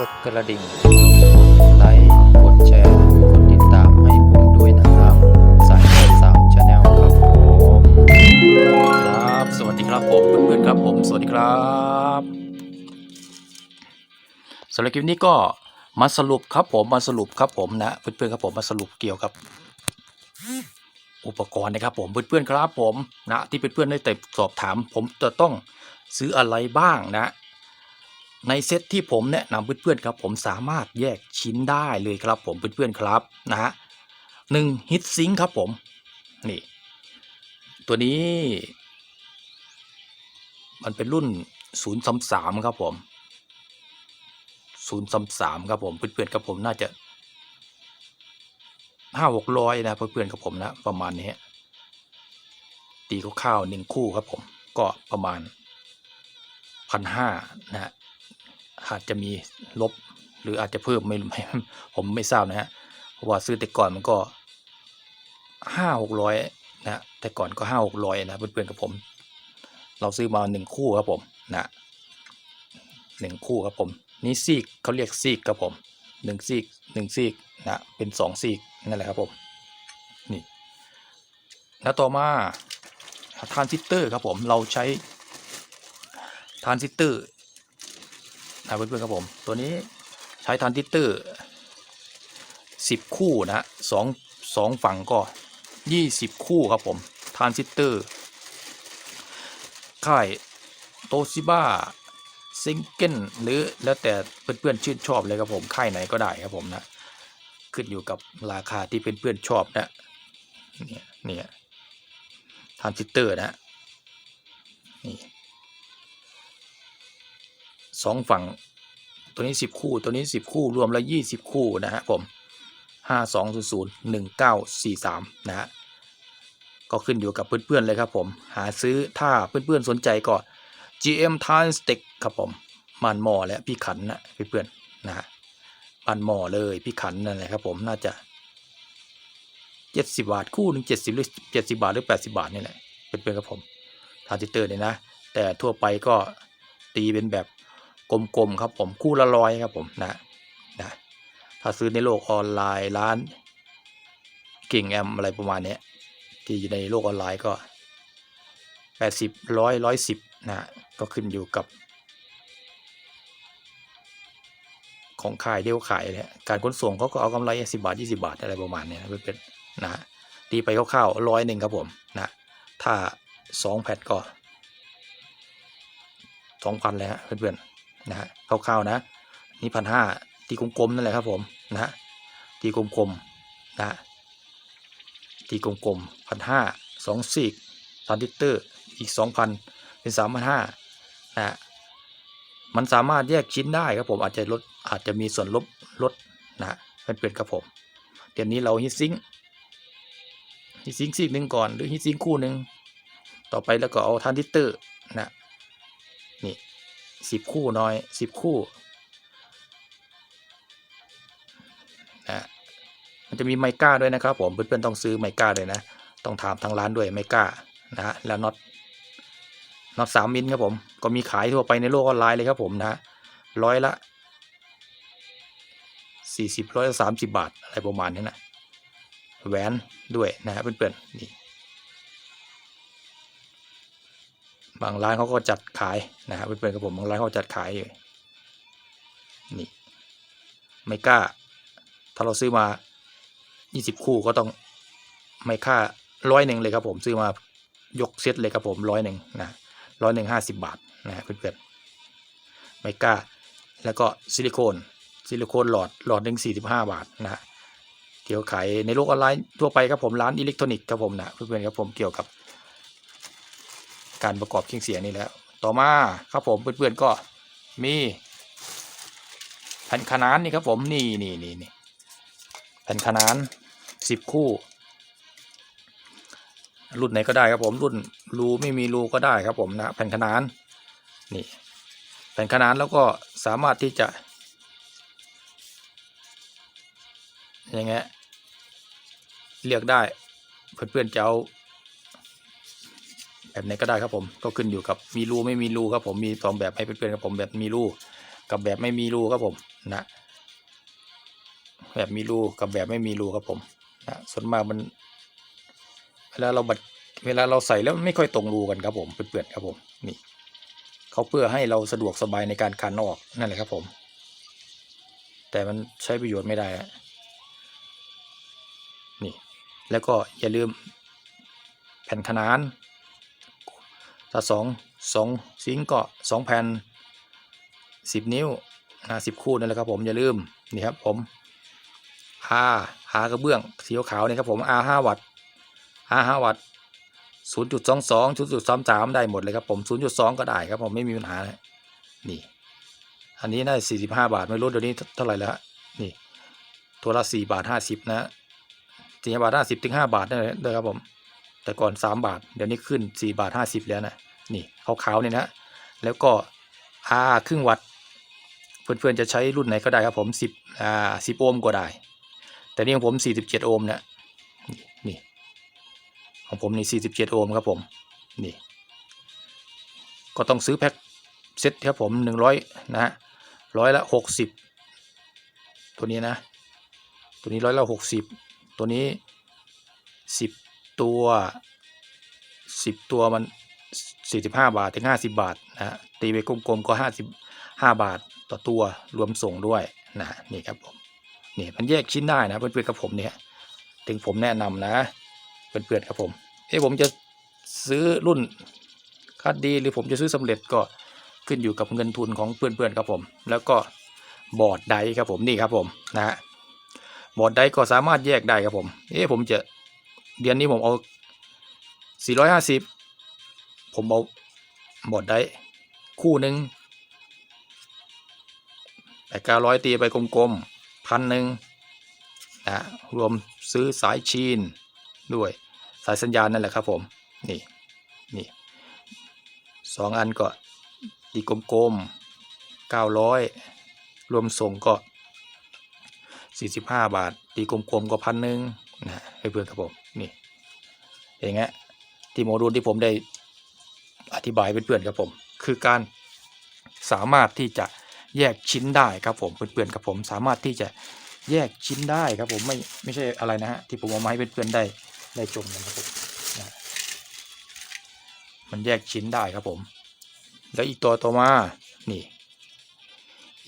กดกระดิ่ง กดไลค์ กดแชร์ กดติดตามให้ผมด้วยนะครับ สายเลือดสามชาแนลครับผมครับ สวัสดีครับผมเพื่อนๆครับผม สวัสดีครับสำหรับคลิปนี้ก็มาสรุปครับผมมาสรุปครับผมนะเพื่อนๆครับผมมาสรุปเกี่ยวกับ อุปกรณ์นะครับผมเพื่อนๆครับผมนะที่เพื่อนๆได้แต่สอบถาม ผมจะต้องซื้ออะไรบ้างนะ ในเซตที่ผมแนะนำเพื่อนๆครับผมสามารถแยกชิ้นได้เลยครับผมเพื่อนๆครับนะฮะหนึ่งฮิตซิงครับผมนี่ตัวนี้ มันเป็นรุ่น0ูนย์สามครับผม0ูนย์สามครับผมเพื่อนๆครับผมน่าจะห้าหกร้อยนะเพื่อนๆครับผมนะประมาณนี้ตีคร่าวๆหนึ่งคู่ครับผมก็ประมาณพันห้านะฮะ อาจจะมีลบหรืออาจจะเพิ่มไม่ไม่ผมไม่ทราบนะฮะเพราะว่าซื้อแต่ก่อนมันก็ห้าหกร้อยนะแต่ก่อนก็ห้าหกร้อยนะเพื่อนๆกับผม เราซื้อมาหนึ่งคู่ครับผมนะหนึ่งคู่ครับผมนี่ซีกเขาเรียกซีกครับผมหนึ่งซีกหนึ่งซีกนะเป็นสองซีกนั่นแหละครับผมนี่แล้วต่อมาทรานซิสเตอร์ครับผมเราใช้ทรานซิสเตอร์ นะเพื่อนๆครับผมตัวนี้ใช้ทรานซิเตอร์สิบคู่นะฮะสองสองฝั่งก็ยี่สิบคู่ครับผมทานซิสเตอร์ค่ายโตซิบ้าซิงเกิลหรือแล้วแต่เพื่อนๆชื่นชอบเลยครับผมค่ายไหนก็ได้ครับผมนะขึ้นอยู่กับราคาที่เพื่อนๆชอบนะเนี่ยเนี่ยทานซิสเตอร์นะนี่ สองฝั่ง ตัวนี้สิบคู่ ตัวนี้สิบคู่ รวมแล้วยี่สิบคู่นะฮะผมห้าสองศูนย์ศูนย์หนึ่งเก้าสี่สามนะฮะ ก็ขึ้นอยู่กับเพื่อนๆเลยครับผม หาซื้อถ้าเพื่อนๆสนใจก็ GM t r a n s t e c ครับผมมันหมอและพี่ขันนะเพื่อนๆนะฮะมันหมอเลยพี่ขันนั่นแหละครับผมน่าจะเจ็ดสิบาทคู่หนึ่งเจ็ดสิบหรือเจ็ดสิบาทหรือแปดสิบาทนี่แหละเพื่อนๆครับผมทานซิเตอร์เนี่ยนะ แต่ทั่วไปก็ตีเป็นแบบ กลมๆครับผมคู่ละร้อยครับผมนะนะถ้าซื้อในโลกออนไลน์ร้านเก่งแอมอะไรประมาณนี้ที่อยู่ในโลกออนไลน์ก็แปดสิบร้อยร้อยสิบนะก็ขึ้นอยู่กับ ของขายเดียวขายเนี่ยการขนส่งเขาก็เอากำไรสิบาทยี่สิบาทอะไรประมาณเนี้ยเพื่อนนะตีไปคร่าวๆร้อยหนึ่งครับผมนะถ้าสองแผ่นก็สองพันเลยฮะเพื่อนๆ นะฮะคร่าวๆนะ นี่พันห้าตีกลมๆนั่นแหละครับผมนะตีกลมๆนะตีกลมๆพันห้าสองซีกทรานซิเตอร์อีกสองพันเป็นสามพันห้านะฮะมันสามารถแยกชิ้นได้ครับผมอาจจะลดอาจจะมีส่วนลดลดนะฮะเพื่อนครับผมเดี๋ยวนี้เราฮิตซิงฮิตซิงซีกหนึ่งก่อนหรือฮิตซิงคู่หนึ่งต่อไปแล้วก็เอาทรานซิสเตอร์นะ สิบคู่น้อยสิบคู่นะมันจะมีไมก้าด้วยนะครับผมเพื่อนๆต้องซื้อไมก้าด้วยนะ ต้องถามทางร้านด้วยไมก้านะฮะแล้วน็อตน็อตสามมิลครับผมก็มีขายทั่วไปในโลกออนไลน์เลยครับผมนะฮะร้อยละสี่สิบร้อยละสามสิบบาทอะไรประมาณนี้นะแหวนด้วยนะฮะเพื่อนๆนี่ บางร้านเขาก็จัดขายนะฮะเพื่อนๆครับผมบางร้านเขาจัดขายอยู่นี่ไม่กล้า ถ้าเราซื้อมา 20 คู่ก็ต้องไม่ค่าร้อยหนึ่งเลยครับผมซื้อมายกเซตเลยครับผมร้อยหนึ่งนะร้อยหนึ่งห้าสิบบาทนะเพื่อนๆไม่กล้า แล้วก็ซิลิโคนซิลิโคนหลอดหลอดหนึ่งสี่สิบห้าบาทนะฮะเกี่ยวขายในโลกออนไลน์ทั่วไปครับผมร้านอิเล็กทรอนิกส์ครับผมนะเพื่อนๆครับผมเกี่ยวกับ การประกอบเครื่องเสียงนี่แล้ว ต่อมาครับผมเพื่อนๆก็มีแผ่นขนานนี่ครับผมนี่นี่นี่นี่แผ่นขนานสิบคู่ รุ่นไหนก็ได้ครับผมรุ่นรูไม่มีรูก็ได้ครับผมนะแผ่นขนานนี่แผ่นขนานแล้วก็สามารถที่จะย่างเงี้ยเรียกได้เพื่อนๆจะเอา แบบไหนก็ได้ครับผมก็ขึ้นอยู่กับมีรูไม่มีรูครับผมมีสองแบบให้เพื่อนๆครับผมแบบมีรูกับแบบไม่มีรูครับผมนะแบบมีรูกับแบบไม่มีรูครับผมนะส่วนมากมัน เวลาเราบัดเวลาเราใส่แล้วมันไม่ค่อยตรงรูกันครับผมเปื่อนๆครับผมนี่เขาเพื่อให้เราสะดวกสบายในการคันออกนั่นแหละครับผม แต่มันใช้ประโยชน์ไม่ได้นี่แล้วก็อย่าลืมแผ่นขนาน ถ้าสองสองซิงก์ก็สองแผ่นสิบนิ้วนะสิบคู่นั่นแหละครับผมอย่าลืมนี่ครับผมอาหากระเบื้องสีขาวนี่ครับผมอาห้าวัตต์อาห้าวัตต์ศูนย์จุดสองสองศูนย์จุดสามสามได้หมดเลยครับผมศูนย์จุดสองก็ได้ครับผมไม่มีปัญหานะนี่ อันนี้น่าสี่สิบห้าบาทไม่รู้เดี๋ยวนี้เท่าไหร่แล้วนี่ตัวละสี่บาทห้าสิบนะสี่บาทห้าสิบถึงห้าบาทนั่นแหละเลยครับผม แต่ก่อนสามบาท เดี๋ยวนี้ขึ้นสี่บาทห้าสิบแล้วนะนี่ขาวๆเนี่ยนะ แล้วก็อาครึ่งวัตเพื่อนๆจะใช้รุ่นไหนก็ได้ครับผมสิบอ่าสิบโอห์มก็ได้ แต่นี่ของผมสี่สิบเจ็ดโอห์มเนี่ยนี่ของผมนี่สี่สิบเจ็ดโอห์มครับผมนี่ก็ต้องซื้อแพ็คเซ็ตครับผมหนึ่งร้อยนะฮะร้อยละหกสิบตัวนี้นะ ตัวนี้ร้อยละหกสิบตัวนี้สิบ ตัวสิบตัวมันสี่สิบห้าบาทถึงห้าสิบบาทนะฮะตีไปกลมๆก็ห้าสิบห้าบาทต่อตัวรวมส่งด้วยนะนี่ครับผมนี่มันแยกชิ้นได้นะเพื่อนๆกับผมเนี่ยถึงผมแนะนำนะเพื่อนๆครับผมเอ้ผมจะซื้อรุ่นคัดดีหรือผมจะซื้อสำเร็จก็ขึ้นอยู่กับเงินทุนของเพื่อนๆครับผม แล้วก็บอร์ดไดครับผมนี่ครับผมนะฮะบอร์ดไดก็สามารถแยกได้ครับผมเอ้ผมจะ เดือนนี้ผมเอา450ผมเอาบอร์ดได้คู่หนึ่งแต่เก้าร้อยตีไปกลมๆพันหนึ่งนะรวมซื้อสายชีนด้วยสายสัญญาณนั่นแหละครับผม นี่นี่สองอันก็ตีกลมๆเก้าร้อยรวมส่งก็สี่สิบห้าบาท ตีกลมๆก็พันหนึ่งนะ เพื่อนครับผมนี่อย่างเงี้ยที่โมดูลที่ผมได้อธิบายเพื่อนๆครับผม คือการสามารถที่จะแยกชิ้นได้ครับผมเพื่อนๆครับผมสามารถที่จะแยกชิ้นได้ครับผมไม่ไม่ใช่อะไรนะฮะที่ผมเอามาให้เพื่อนๆได้ได้ชมกันครับผมมันแยกชิ้นได้ครับผม แล้วอีกตัวต่อมานี่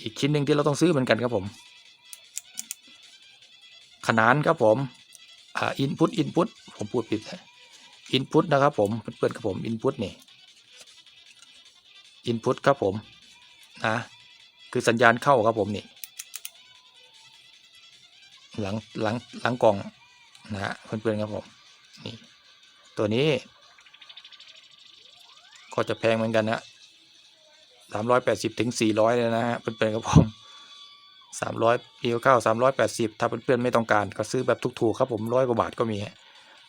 อีกชิ้นหนึ่งที่เราต้องซื้อเหมือนกันครับผม ขนานครับผม อ่าอินพุตอินพุตผมพูดผิดอินพุตนะครับผมเพื่อนๆครับผมอินพุตนี่อินพุตครับผมนะคือสัญญาณเข้าครับผมนี่ หลังหลังหลังกล่องนะฮะเพื่อนๆครับผมนี่ตัวนี้ ก็จะแพงเหมือนกันนะสามร้อยแปดสิบถึงสี่ร้อยเลยนะฮะเพื่อนๆครับผม สามร้อยปีเข้าสามร้อยแปดสิบถ้าเพื่อนๆไม่ต้องการก็ซื้อแบบถูกๆครับผมร้อยกว่าบาทก็มี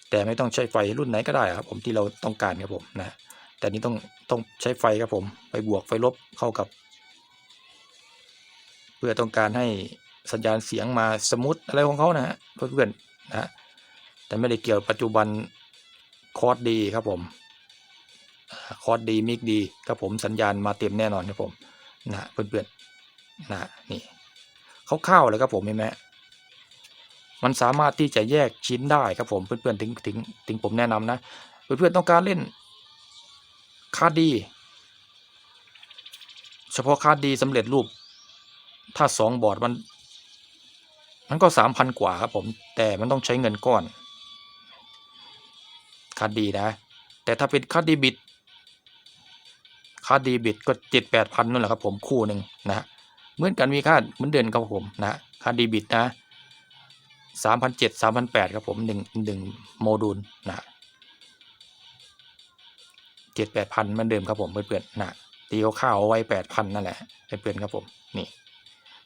แต่ไม่ต้องใช้ไฟรุ่นไหนก็ได้ครับผมที่เราต้องการครับผมนะแต่นี้ต้องต้องใช้ไฟครับผม ไปบวกไฟลบเข้ากับ เพื่อต้องการให้สัญญาณเสียงมาสมูทอะไรของเขานะฮะเพื่อนๆนะแต่ไม่ได้เกี่ยวปัจจุบันคอร์ดดีครับผมคอร์ดดีมิกดีครับผมสัญญาณมาเต็มแน่นอนครับผมนะเพื่อนๆนะนี่ คร่าวๆเลยครับผมเห็นไหมมันสามารถที่จะแยกชิ้นได้ครับผมเพื่อนๆถึงถึงถึงผมแนะนำนะเพื่อนๆต้องการเล่นคาร์ดดีเฉพาะคาร์ดดีสำเร็จรูป ถ้าสองบอร์ดมันมันก็สามพันกว่าครับผมแต่มันต้องใช้เงินก้อนคาร์ดดีนะ แต่ถ้าเป็นคาร์ดดีบิดคาร์ดดีบิดก็เจ็ดแปดพันนั่นแหละครับผมคู่หนึ่งนะฮะ เหมือนกันมีค่าเหมือนเดินครับผมนะค่าดีบิดนะสามพันเจ็ดสามพันแปดครับผมหนึ่งหนึ่งโมดูลนะเจ็ดแปดพันเหมือนเดิมครับผมเพื่อนๆนะตีเข้าวเอาไว้แปดพันนั่นแหละเพื่อนๆครับผมนี่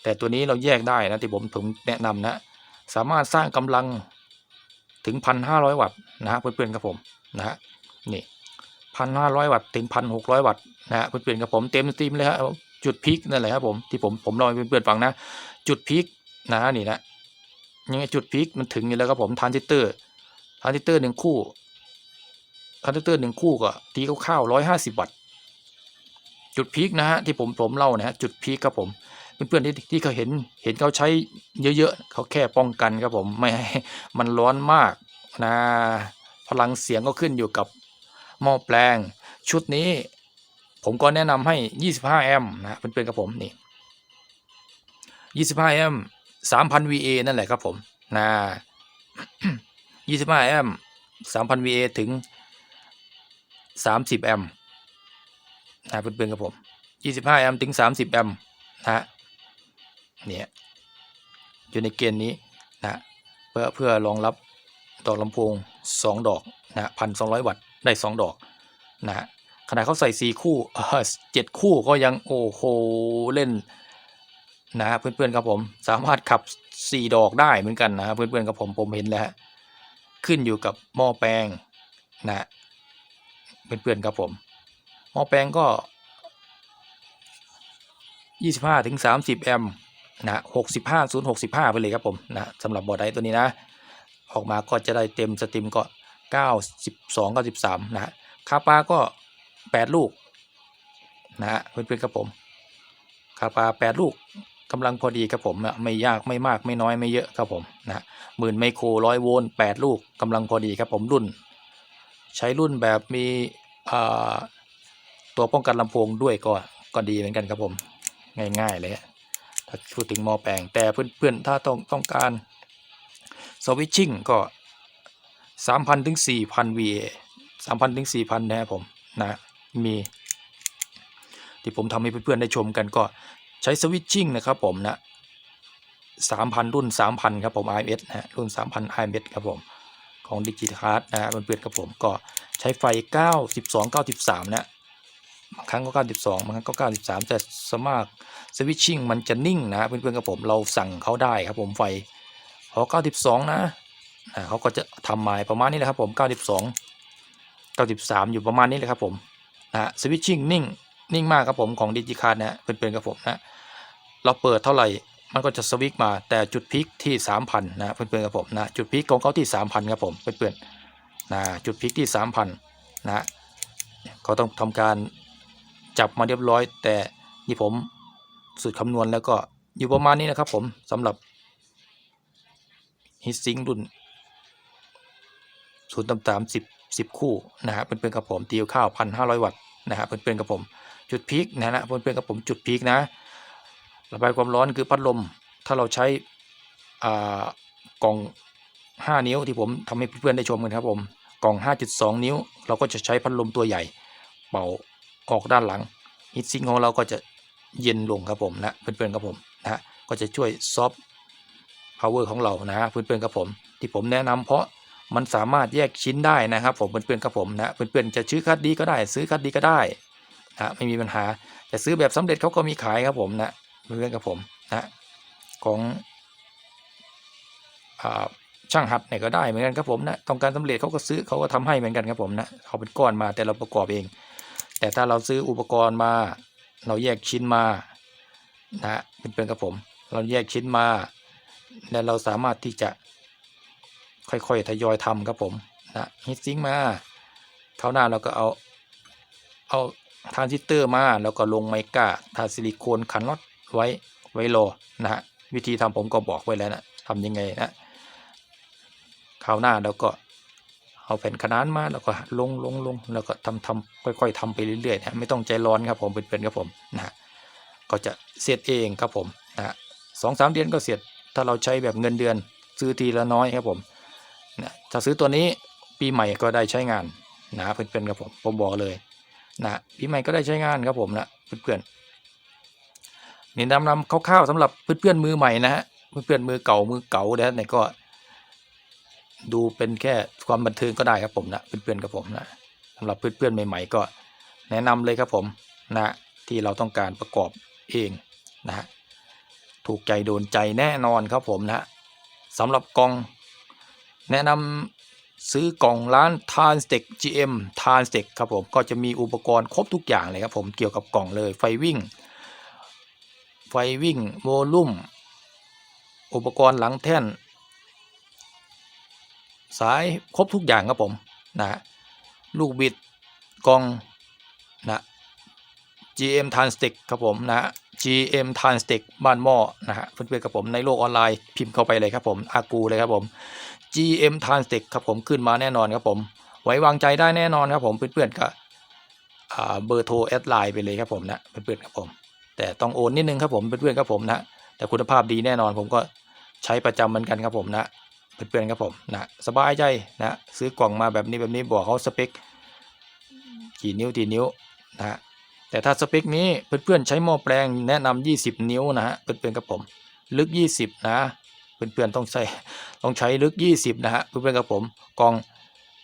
แต่ตัวนี้เราแยกได้นะที่ผมผมแนะนำนะ สามารถสร้างกำลังถึงพันห้าร้อยวัตต์นะฮะเพื่อนๆครับผมนะฮะนี่พันห้าร้อยวัตต์ถึงพันหกร้อยวัตต์นะฮะเพื่อนๆครับผมเต็มสตรีมเลยครับ จุดพีคนั่นแหละครับผมที่ผมผมลองให้เพื่อนๆฟังนะ จุดพีคนะฮะนี่นะยังไงจุดพีคมันถึงอยู่แล้วครับผมทรานซิสเตอร์ทรานซิสเตอร์หนึ่งคู่ทรานซิสเตอร์หนึ่งคู่ก็ตีคร่าวๆร้อยห้าสิบวัตต์จุดพีคนะฮะที่ผมผมเล่านะฮะจุดพีคครับผมเพื่อนๆที่ที่เขาเห็นเห็นเขาใช้เยอะๆเขาแค่ป้องกันครับผมไม่ให้มันร้อนมากนะพลังเสียงก็ขึ้นอยู่กับหม้อแปลง ชุดนี้ ผมก็แนะนำให้ 25 แอมป์นะเพื่อนๆครับผมนี่ 25 แอมป์ 3,000 VA นั่นแหละครับผมนะ25 แอมป์ 3,000 VA ถึง 30 แอมป์นะเพื่อนๆครับผม 25 แอมป์ถึง 30 แอมป์นะฮะเนี่ยอยู่ในเกณฑ์นี้นะเพื่อเพื่อรองรับดอกลำโพง 2 ดอกนะพันสองวัตต์ได้ 2 ดอกนะฮะ ขณะเขาใส่4คู่เจ็ดคู่ก็ยังโอ้โหเล่นนะฮะเพื่อนๆครับผมสามารถขับ4ดอกได้เหมือนกันนะฮะเพื่อนๆครับผมผมเห็นแล้ว ขึ้นอยู่กับหม้อแปลงนะเพื่อนๆครับผมหม้อแปลงก็25ถึง30แอมป์นะ65 0 65ไปเลยครับผมนะสำหรับบอร์ดไดตัวนี้นะ ออกมาก็จะได้เต็มสตรีมก็92 93นะฮะคาปาก็ 8ลูก นะฮะเพื่อนๆครับผมคาปา8ลูกกำลังพอดีครับผมนะไม่ยากไม่มากไม่น้อยไม่เยอะครับผมนะหมื่นไมโครร้อยโวลต์8ลูกกำลังพอดีครับผมรุ่น ใช้รุ่นแบบมีตัวป้องกันลำโพงด้วยก็ก็ดีเหมือนกันครับผมง่าย ๆ เลยถ้าพูดถึงมอแปลงแต่เพื่อนๆถ้าต้องต้องการสวิตชิ่งก็3,000ถึง4,000 VA 3,000ถึง4,000นะครับผมนะ มี ที่ผมทำให้เพื่อนๆได้ชมกันก็ใช้สวิตชิ่งนะครับผมนะ3,000 รุ่น 3,000 ครับผม IMS นะฮะรุ่น 3,000 IMS ครับผม ของดิจิทัลนะฮะเพื่อนๆครับผมก็ใช้ไฟ 92 93 นะบางครั้งก็ 92บางครั้งก็ 93 แต่สมากสวิตชิ่งมันจะนิ่งนะเพื่อนๆครับผมเราสั่งเขาได้ครับผมไฟพอ92 นะอ่าเขาก็จะทำมาประมาณนี้แหละครับผม 92 93 อยู่ประมาณนี้เลยครับผม นะสวิตชิ่งนิ่งนิ่งมากครับผมของดิจิคาร์นะเพื่อนๆครับผมนะเราเปิดเท่าไหร่มันก็จะสวิกมาแต่จุดพีคที่ 3,000นะเพื่อนๆครับผมนะจุดพีคของเขาที่ 3,000ครับผมเพื่อนๆนะจุดพีคที่ 3,000นะเขาต้องทำการจับมาเรียบร้อย แต่นี่ผมสูตรคำนวณแล้วก็อยู่ประมาณนี้นะครับผมสำหรับฮิตซิงรุ่นศูนย์ต่ำๆสิบสิบคู่ นะฮะเพื่อนกับผมตีข้าวพันห้าร้อยวัตต์ นะฮะเพื่อนๆกับผมจุดพีคนะฮะเพื่อนๆกับผมจุดพีคนะระบายความร้อนคือพัดลม ถ้าเราใช้กล่อง 5 นิ้วที่ผมทำให้เพื่อนๆได้ชมกันครับผมกล่อง 5.2 นิ้ว เราก็จะใช้พัดลมตัวใหญ่ เป่าออกด้านหลังฮีทซิงของเราก็จะเย็นลงครับผมนะเพื่อนๆครับผมนะก็จะช่วยซอฟต์พาวเวอร์ของเรานะฮะเพื่อนๆครับผม ที่ผมแนะนำเพราะ มันสามารถแยกชิ้นได้นะครับ ผมเพื่อนๆครับผมนะเพื่อนๆจะซื้อคัดดีก็ได้ ซื้อคัดดีก็ได้นะไม่มีปัญหาแต่ซื้อแบบสำเร็จเขาก็มีขายครับผมนะเพื่อนกับผมนะของอช่างหัดเนี่ยก็ได้เหมือนกันครับผมนะต้องการสำเร็จเขาก็ซื้อเขาก็ทำให้เหมือนกันครับผมนะเขาเป็นก้อนมาแต่เราประกอบเอง แต่ถ้าเราซื้ออุปกรณ์มา เราแยกชิ้นมานะเป็นเป็นครับผม เราแยกชิ้นมา แล้วเราสามารถที่จะ ค่อยๆทยอยทำครับผมนะฮิตซิงมาคราวหน้าเราก็เอาเอาทรานซิสเตอร์มาแล้วก็ลงไมก้าทาซิลิโคนขันน็อตไว้ไว้รอนะฮะวิธีทำผมก็บอกไว้แล้วนะทำยังไงนะคราวหน้าเราก็เอาแผ่นขนานมาแล้วก็ลงลงลงแล้วก็ทำทำค่อย ๆทำไปเรื่อยๆนะไม่ต้องใจร้อนครับผมเป็นๆครับผมนะฮะก็จะเสร็จเองครับผมนะฮะสองสามเดือนก็เสร็จถ้าเราใช้แบบเงินเดือนซื้อทีละน้อยครับผม นะถ้าซื้อตัวนี้ปีใหม่ก็ได้ใช้งานนะเพื่อนๆครับผมผมบอกเลยนะปีใหม่ก็ได้ใช้งานครับผมนะเพื่อนๆนี่นำนำคร่าวๆสำหรับเพื่อนๆมือใหม่นะฮะเพื่อนๆมือเก่ามือเก่าเนี่ยก็ ดูเป็นแค่ความบันเทิงก็ได้ครับผมนะเพื่อนๆครับผมนะสำหรับเพื่อนๆใหม่ ๆ ก็แนะนำเลยครับผมนะที่เราต้องการประกอบเองนะฮะถูกใจโดนใจแน่นอนครับผมนะสำหรับกอง แนะนำซื้อกล่องร้าน t a n s t e c GM t a n s t e c ครับผมก็จะมีอุปกรณ์ครบทุกอย่างเลยครับผมเกี่ยวกับกล่องเลยไฟวิ่ง ไฟวิ่งโวลุ่ม อุปกรณ์หลังแท่น สายครบทุกอย่างครับผมนะลูกบิดกล่องนะ GM t r a n s t i c ครับผมนะ GM t r a n s t i c บ้านหม้อนะฮะเพื่อนๆกับผมในโลกออนไลน์พิมพ์เข้าไปเลยครับผมอากูเลยครับผม GM t r a n s t i c ครับผมขึ้นมาแน่นอนครับผม ไว้วางใจได้แน่นอนครับผมเพื่อนๆก็อ่าเบอร์โทรแอดไลน์ไปเลยครับผมนะเพื่อนๆครับผม แต่ต้องโอนนิดนึงครับผมเพื่อนๆครับผมนะแต่คุณภาพดีแน่นอนผมก็ใช้ประจำเหมือนกันครับผมนะเพื่อนๆครับผมนะสบายใจนะซื้อกล่องมาแบบนี้แบบนี้บอกเขาสเปคกี่นิ้วกี่นิ้วนะฮะแต่ถ้าสเปคนี้เพื่อนๆใช้หม้อแปลงแนะนำ20 นิ้วนะฮะเพื่อนๆครับผม ลึก 20 นะ เพื่อนๆต้องใช้ต้องใช้ลึก 20 นะฮะเพื่อนๆครับผมกล่อง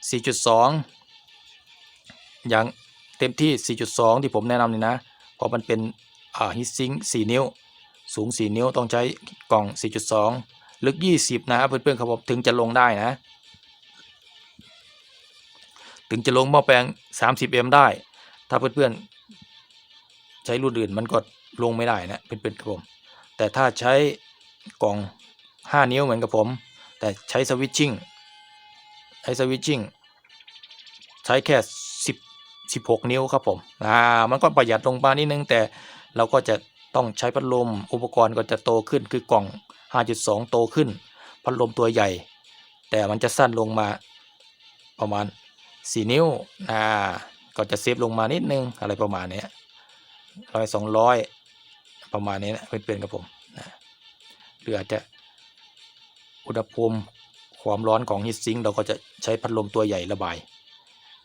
4.2 อย่างเต็มที่ 4.2 ที่ผมแนะนำเลยนะเพราะมันเป็นฮิตซิง4นิ้ว สูง 4 นิ้วต้องใช้กล่อง 4.2 ลึก 20 นะฮะเพื่อนๆครับผมถึงจะลงได้นะ ถึงจะลงหม้อแปลง 30m ได้ ถ้าเพื่อนๆใช้รุ่นอื่นมันก็ลงไม่ได้นะเพื่อนๆครับผมแต่ถ้าใช้กล่อง 5 นิ้วเหมือนกับผม แต่ใช้สวิตชิ่งใช้สวิตชิ่งใช้แค่10 16 นิ้วครับผมอ่ามันก็ประหยัดลงมานิดนึงแต่เราก็จะต้องใช้พัดลมอุปกรณ์ก็จะโตขึ้นคือกล่อง 5.2 โตขึ้น พัดลมตัวใหญ่ แต่มันจะสั้นลงมาประมาณ 4 นิ้วอ่าก็จะเซฟลงมานิดนึงอะไรประมาณเนี้ยร้อยสองร้อยประมาณนี้นะเพื่อนๆครับผมนะหรืออาจจะ อุณหภูมิความร้อนของฮีทซิงเราก็จะใช้พัดลมตัวใหญ่ระบาย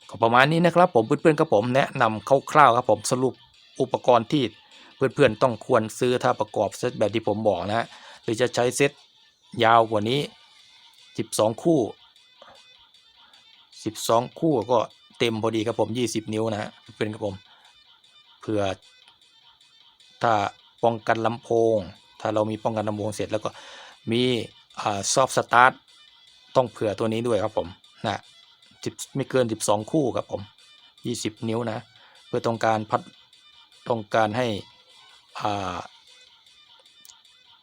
ก็ประมาณนี้นะครับผมเพื่อนๆครับผมแนะนำคร่าวๆครับผมสรุปอุปกรณ์ที่เพื่อนๆต้องควรซื้อถ้าประกอบเซตแบบที่ผมบอกนะฮะหรือจะใช้เซตยาวกว่านี้ 12 คู่ 12 คู่ก็เต็มพอดีครับผม 20 นิ้วนะฮะเพื่อนครับผมเผื่อถ้าป้องกันลำโพง ถ้าเรามีป้องกันลำโพงเสร็จแล้วก็มี ซอฟสตาร์ทต้องเผื่อตัวนี้ด้วยครับผมนะสิบไม่เกิน 12 คู่ครับผม 20 นิ้วนะ เพื่อต้องการพัดต้องการให้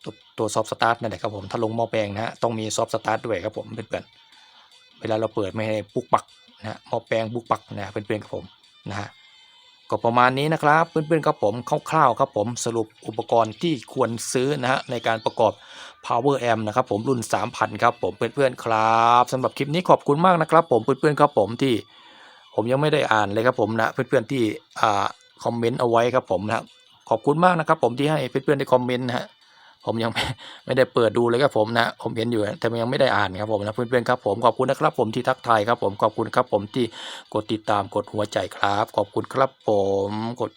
ตัวตัวซอฟสตาร์ทนั่นแหละครับผม ถ้าลงหม้อแปลงนะฮะต้องมีซอฟสตาร์ทด้วยครับผมเพื่อนๆเวลาเราเปิดไม่ให้ปุกปักนะฮะหม้อแปลงปุกปักนะเพื่อนๆครับผมนะฮะ ก็ประมาณนี้นะครับเพื่อนๆครับผมคร่าวๆครับผมสรุปอุปกรณ์ที่ควรซื้อนะฮะในการประกอบ power amp นะครับผมรุ่น 3,000 ครับผมเพื่อนๆครับสำหรับคลิปนี้ขอบคุณมากนะครับ ผมเพื่อนๆครับผมที่ผมยังไม่ได้อ่านเลยครับผมนะเพื่อนๆที่อ่าคอมเมนต์เอาไว้ครับผมนะขอบคุณมากนะครับผมที่ให้เพื่อนๆได้คอมเมนต์นะฮะ ผมยังไม่ได้เปิดดูเลยครับผมนะ ผมเห็นอยู่แต่ยังไม่ได้อ่านครับผมนะเพื่อนๆครับผมขอบคุณนะครับผมที่ทักทายครับผมขอบคุณครับผมที่กดติดตามกดหัวใจครับ ขอบคุณครับผมกด